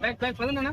Back back పదండి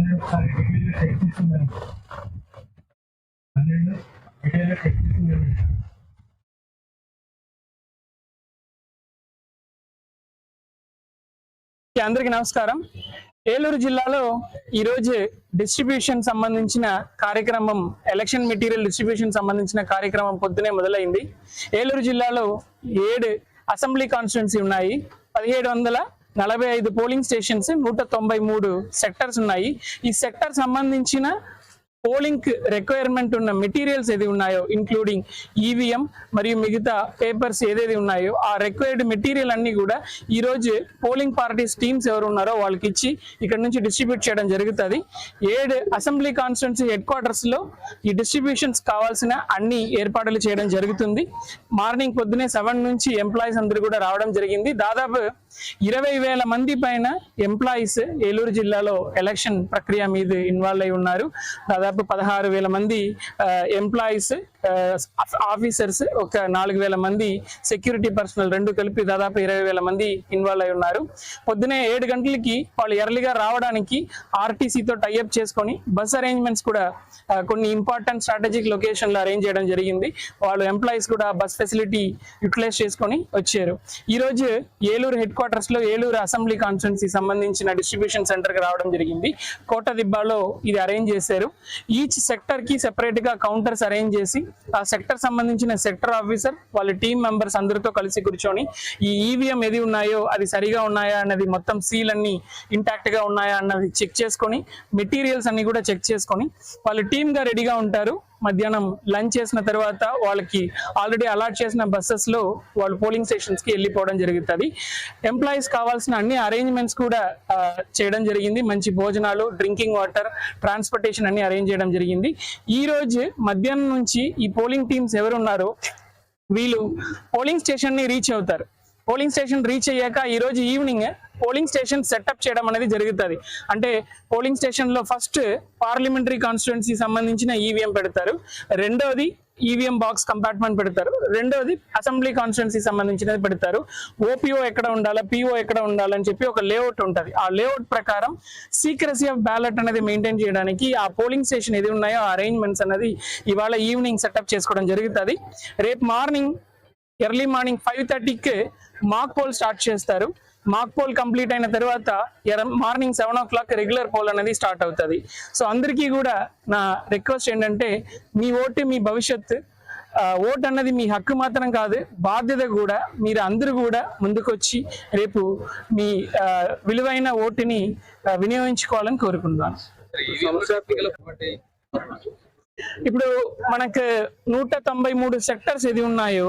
government అందరికీ నమస్కారం. ఏలూరు జిల్లాలో ఈరోజు డిస్ట్రిబ్యూషన్ సంబంధించిన కార్యక్రమం ఎలక్షన్ మెటీరియల్ డిస్ట్రిబ్యూషన్ సంబంధించిన కార్యక్రమం పొద్దునే మొదలైంది. ఏలూరు జిల్లాలో ఏడు అసెంబ్లీ కాన్స్టిట్యున్సీ ఉన్నాయి. పదిహేడు వందల నలభై ఐదు పోలింగ్ స్టేషన్స్ నూట తొంభై మూడు సెక్టర్స్ ఉన్నాయి. ఈ సెక్టర్ సంబంధించిన పోలింగ్ రిక్వైర్మెంట్ ఉన్న మెటీరియల్స్ ఏది ఉన్నాయో ఇంక్లూడింగ్ ఈవీఎం మరియు మిగతా పేపర్స్ ఏదేది ఉన్నాయో ఆ రిక్వైర్డ్ మెటీరియల్ అన్ని కూడా ఈ రోజు పోలింగ్ పార్టీస్ టీమ్స్ ఎవరు ఉన్నారో వాళ్ళకి ఇచ్చి ఇక్కడ నుంచి డిస్ట్రిబ్యూట్ చేయడం జరుగుతుంది. ఏడు అసెంబ్లీ కాన్స్టిట్యున్సీ హెడ్ క్వార్టర్స్లో ఈ డిస్ట్రిబ్యూషన్స్ కావాల్సిన అన్ని ఏర్పాట్లు చేయడం జరుగుతుంది. మార్నింగ్ పొద్దునే సెవెన్ నుంచి ఎంప్లాయీస్ అందరూ కూడా రావడం జరిగింది. దాదాపు ఇరవై వేల మంది పైన ఎంప్లాయీస్ ఏలూరు జిల్లాలో ఎలక్షన్ ప్రక్రియ మీద ఇన్వాల్వ్ అయి ఉన్నారు. దాదాపు పదహారు వేల మంది ఎంప్లాయీస్ ఆఫీసర్స్ ఒక నాలుగు వేల మంది సెక్యూరిటీ పర్సనల్ రెండు కలిపి దాదాపు ఇరవై వేల మంది ఇన్వాల్వ్ అయి ఉన్నారు. పొద్దునే ఏడు గంటలకి వాళ్ళు ఎర్లీగా రావడానికి ఆర్టీసీతో టైఅప్ చేసుకొని బస్ అరేంజ్మెంట్స్ కూడా కొన్ని ఇంపార్టెంట్ స్ట్రాటజిక్ లొకేషన్లు అరేంజ్ చేయడం జరిగింది. వాళ్ళు ఎంప్లాయీస్ కూడా బస్ ఫెసిలిటీ యూటిలైజ్ చేసుకొని వచ్చారు. ఈ రోజు ఏలూరు హెడ్ క్వార్టర్స్లో ఏలూరు అసెంబ్లీ కాన్స్టిట్యున్సీ సంబంధించిన డిస్ట్రిబ్యూషన్ సెంటర్కి రావడం జరిగింది. కోట దిబ్బాలో ఇది అరేంజ్ చేశారు. ఈచ్ సెక్టర్కి సెపరేట్గా కౌంటర్స్ అరేంజ్ చేసి ఆ సెక్టర్ సంబంధించిన సెక్టర్ ఆఫీసర్ వాళ్ళ టీమ్ మెంబర్స్ అందరితో కలిసి కూర్చొని ఈ ఈవీఎం ఏది ఉన్నాయో అది సరిగా ఉన్నాయా అన్నది మొత్తం సీల్ అన్ని ఇంటాక్ట్గా ఉన్నాయా అన్నది చెక్ చేసుకొని మెటీరియల్స్ అన్ని కూడా చెక్ చేసుకొని వాళ్ళు టీమ్గా రెడీగా ఉంటారు. మధ్యాహ్నం లంచ్ చేసిన తర్వాత వాళ్ళకి ఆల్రెడీ అలాట్ చేసిన బస్సెస్లో వాళ్ళు పోలింగ్ స్టేషన్స్కి వెళ్ళిపోవడం జరుగుతుంది. ఎంప్లాయీస్ కావాల్సిన అన్ని అరేంజ్మెంట్స్ కూడా చేయడం జరిగింది. మంచి భోజనాలు డ్రింకింగ్ వాటర్ ట్రాన్స్పోర్టేషన్ అన్ని అరేంజ్ చేయడం జరిగింది. ఈ రోజు మధ్యాహ్నం నుంచి ఈ పోలింగ్ టీమ్స్ ఎవరున్నారో వీళ్ళు పోలింగ్ స్టేషన్ని రీచ్ అవుతారు. పోలింగ్ స్టేషన్ రీచ్ అయ్యాక ఈ రోజు ఈవినింగ్ పోలింగ్ స్టేషన్ సెటప్ చేయడం అనేది జరుగుతుంది. అంటే పోలింగ్ స్టేషన్లో ఫస్ట్ పార్లమెంటరీ కాన్స్టిట్యున్సీ సంబంధించిన ఈవీఎం పెడతారు. రెండవది ఈవీఎం బాక్స్ కంపార్ట్మెంట్ పెడతారు. రెండోది అసెంబ్లీ కాన్స్టిట్యున్సీ సంబంధించినది పెడతారు. ఓపీఓ ఎక్కడ ఉండాలా పిఓ ఎక్కడ ఉండాలని చెప్పి ఒక లేఅవుట్ ఉంటుంది. ఆ లేఅవుట్ ప్రకారం సీక్రసీ ఆఫ్ బ్యాలెట్ అనేది మెయింటైన్ చేయడానికి ఆ పోలింగ్ స్టేషన్ ఏది ఉన్నాయో ఆ అరేంజ్మెంట్స్ అనేది ఇవాళ ఈవినింగ్ సెటప్ చేసుకోవడం జరుగుతుంది. రేపు మార్నింగ్ ఎర్లీ మార్నింగ్ ఫైవ్ థర్టీకి మాక్ పోల్ స్టార్ట్ చేస్తారు. మాక్ పోల్ కంప్లీట్ అయిన తర్వాత morning seven o'clock regular poll అనేది స్టార్ట్ అవుతుంది. సో అందరికీ కూడా నా రిక్వెస్ట్ ఏంటంటే మీ ఓటు మీ భవిష్యత్తు ఓట్ ఓటు అన్నది మీ హక్కు మాత్రం కాదు బాధ్యత కూడా మీరు అందరూ కూడా ముందుకొచ్చి రేపు మీ విలువైన ఓటుని వినియోగించుకోవాలని కోరుకుంటున్నాను. ఇప్పుడు మనకు నూట తొంభై మూడు సెక్టర్స్ ఏది ఉన్నాయో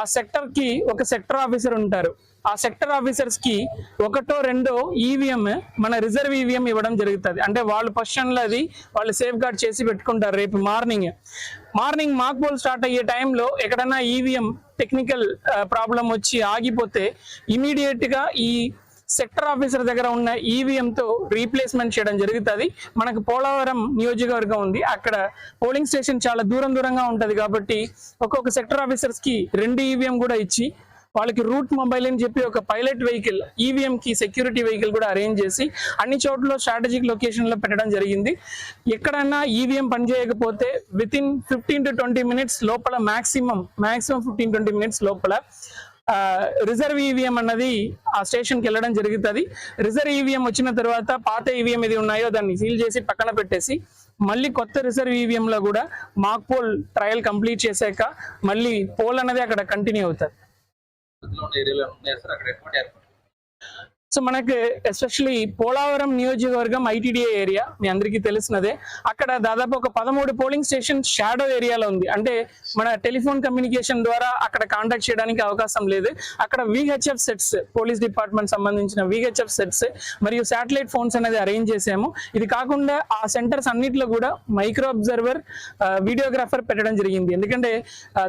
ఆ సెక్టర్కి ఒక సెక్టర్ ఆఫీసర్ ఉంటారు. ఆ సెక్టర్ ఆఫీసర్స్కి ఒకటో రెండో ఈవీఎం మన రిజర్వ్ ఈవీఎం ఇవ్వడం జరుగుతుంది. అంటే వాళ్ళు పొజిషన్లో అది వాళ్ళు సేఫ్ గార్డ్ చేసి పెట్టుకుంటారు రేపు morning morning mock poll start అయ్యే టైంలో ఎక్కడైనా ఈవీఎం టెక్నికల్ ప్రాబ్లం వచ్చి ఆగిపోతే ఇమీడియట్గా ఈ సెక్టర్ ఆఫీసర్ దగ్గర ఉన్న ఈవీఎంతో రీప్లేస్మెంట్ చేయడం జరుగుతుంది. మనకు పోలవరం నియోజకవర్గం ఉంది. అక్కడ పోలింగ్ స్టేషన్ చాలా దూరం దూరంగా ఉంటుంది కాబట్టి ఒక్కొక్క సెక్టర్ ఆఫీసర్స్కి రెండు ఈవీఎం కూడా ఇచ్చి వాళ్ళకి రూట్ మొబైల్ అని చెప్పి ఒక పైలట్ వెహికల్ ఈవీఎం కి సెక్యూరిటీ వెహికల్ కూడా అరేంజ్ చేసి అన్ని చోట్ల స్ట్రాటజిక్ లొకేషన్లో పెట్టడం జరిగింది. ఎక్కడన్నా EVM పనిచేయకపోతే within fifteen to twenty minutes లోపల maximum maximum fifteen twenty minutes లోపల రిజర్వ్ ఈవీఎం అన్నది ఆ స్టేషన్కి వెళ్ళడం జరుగుతుంది. రిజర్వ్ ఈవీఎం వచ్చిన తర్వాత పాత ఈవీఎం ఏది ఉన్నాయో దాన్ని సీల్ చేసి పక్కన పెట్టేసి మళ్ళీ కొత్త రిజర్వ్ ఈవీఎంలో కూడా మాక్ పోల్ ట్రయల్ కంప్లీట్ చేశాక మళ్ళీ పోల్ అనేది అక్కడ కంటిన్యూ అవుతుంది పరిస్థితుల్లో ఉన్న ఏరియాలో ఉన్నాయి సార్ అక్కడ ఎటువంటి ఏర్పాటు సో మనకి ఎస్పెషల్లీ పోలవరం నియోజకవర్గం ఐటీడీఏ ఏరియా మీ అందరికీ తెలిసినదే. అక్కడ దాదాపు ఒక పదమూడు పోలింగ్ స్టేషన్ షాడో ఏరియాలో ఉంది. అంటే మన టెలిఫోన్ కమ్యూనికేషన్ ద్వారా అక్కడ కాంటాక్ట్ చేయడానికి అవకాశం లేదు. అక్కడ విహెచ్ఎఫ్ సెట్స్ పోలీస్ డిపార్ట్మెంట్ సంబంధించిన విహెచ్ఎఫ్ సెట్స్ మరియు శాటిలైట్ ఫోన్స్ అనేది అరేంజ్ చేసాము ఇది కాకుండా ఆ సెంటర్స్ అన్నింటిలో కూడా మైక్రో అబ్జర్వర్ వీడియోగ్రాఫర్ పెట్టడం జరిగింది. ఎందుకంటే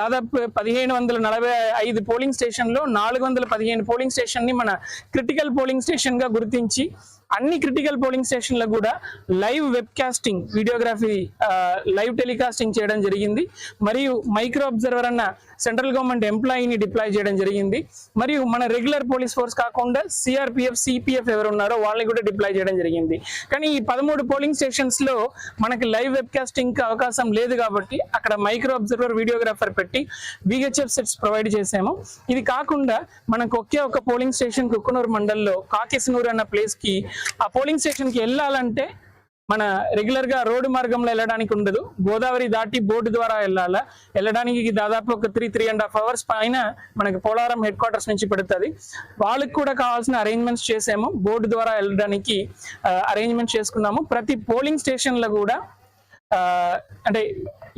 దాదాపు పదిహేను వందల నలభై ఐదు పోలింగ్ స్టేషన్లో నాలుగు వందల పదిహేను పోలింగ్ స్టేషన్ని మన క్రిటికల్ పోలింగ్ స్టేషన్గా గుర్తించి అన్ని క్రిటికల్ పోలింగ్ స్టేషన్లో కూడా live webcasting videography live telecasting చేయడం జరిగింది. మరియు మైక్రో అబ్జర్వర్ అన్న సెంట్రల్ గవర్నమెంట్ ఎంప్లాయీని డిప్లాయ్ చేయడం జరిగింది. మరియు మన రెగ్యులర్ పోలీస్ ఫోర్స్ కాకుండా సిఆర్పిఎఫ్ సిపిఎఫ్ ఎవరు ఉన్నారో వాళ్ళని కూడా డిప్లాయ్ చేయడం జరిగింది. కానీ ఈ పదమూడు పోలింగ్ స్టేషన్స్లో మనకి లైవ్ వెబ్ కాస్టింగ్ అవకాశం లేదు కాబట్టి అక్కడ మైక్రో అబ్జర్వర్ వీడియోగ్రాఫర్ పెట్టి విహెచ్ఎఫ్ సెట్స్ ప్రొవైడ్ చేసాము ఇది కాకుండా మనకు ఒకే ఒక పోలింగ్ స్టేషన్ కుక్కునూరు మండల్లో కాకిసనూరు అన్న ప్లేస్కి ఆ పోలింగ్ స్టేషన్కి వెళ్ళాలంటే మన రెగ్యులర్గా రోడ్డు మార్గంలో వెళ్ళడానికి ఉండదు. గోదావరి దాటి బోర్డు ద్వారా వెళ్ళాలా? వెళ్ళడానికి దాదాపు ఒక three three and half hours పైన మనకి పోలారం హెడ్ క్వార్టర్స్ నుంచి పెడుతుంది. వాళ్ళకి కూడా కావాల్సిన అరేంజ్మెంట్స్ చేసాము. బోర్డు ద్వారా వెళ్ళడానికి అరేంజ్మెంట్ చేసుకున్నాము. ప్రతి పోలింగ్ స్టేషన్లో కూడా అంటే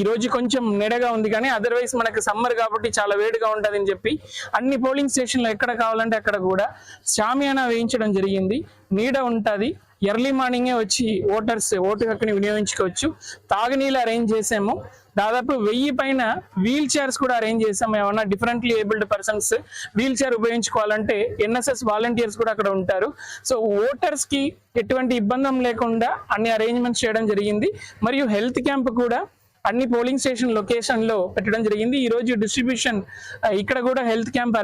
ఈ రోజు కొంచెం నెడగా ఉంది కానీ అదర్వైజ్ మనకి సమ్మర్ కాబట్టి చాలా వేడిగా ఉంటుంది అని చెప్పి అన్ని పోలింగ్ స్టేషన్లు ఎక్కడ కావాలంటే అక్కడ కూడా షామియానా వేయించడం జరిగింది. నీడ ఉంటుంది. ఎర్లీ మార్నింగే వచ్చి ఓటర్స్ ఓటు హక్కుని వినియోగించుకోవచ్చు. తాగునీళ్ళు అరేంజ్ చేసాము. దాదాపు వెయ్యి పైన వీల్ చైర్స్ కూడా అరేంజ్ చేసాము. ఏమన్నా differently abled persons wheelchair ఉపయోగించుకోవాలంటే ఎన్ఎస్ఎస్ వాలంటీర్స్ కూడా అక్కడ ఉంటారు. సో ఓటర్స్కి ఎటువంటి ఇబ్బంది లేకుండా అన్ని అరేంజ్మెంట్స్ చేయడం జరిగింది. మరియు హెల్త్ క్యాంప్ కూడా అన్ని పోలింగ్ స్టేషన్ లొకేషన్లో పెట్టడం జరిగింది. ఈ రోజు డిస్ట్రిబ్యూషన్ ఇక్కడ కూడా హెల్త్ క్యాంప్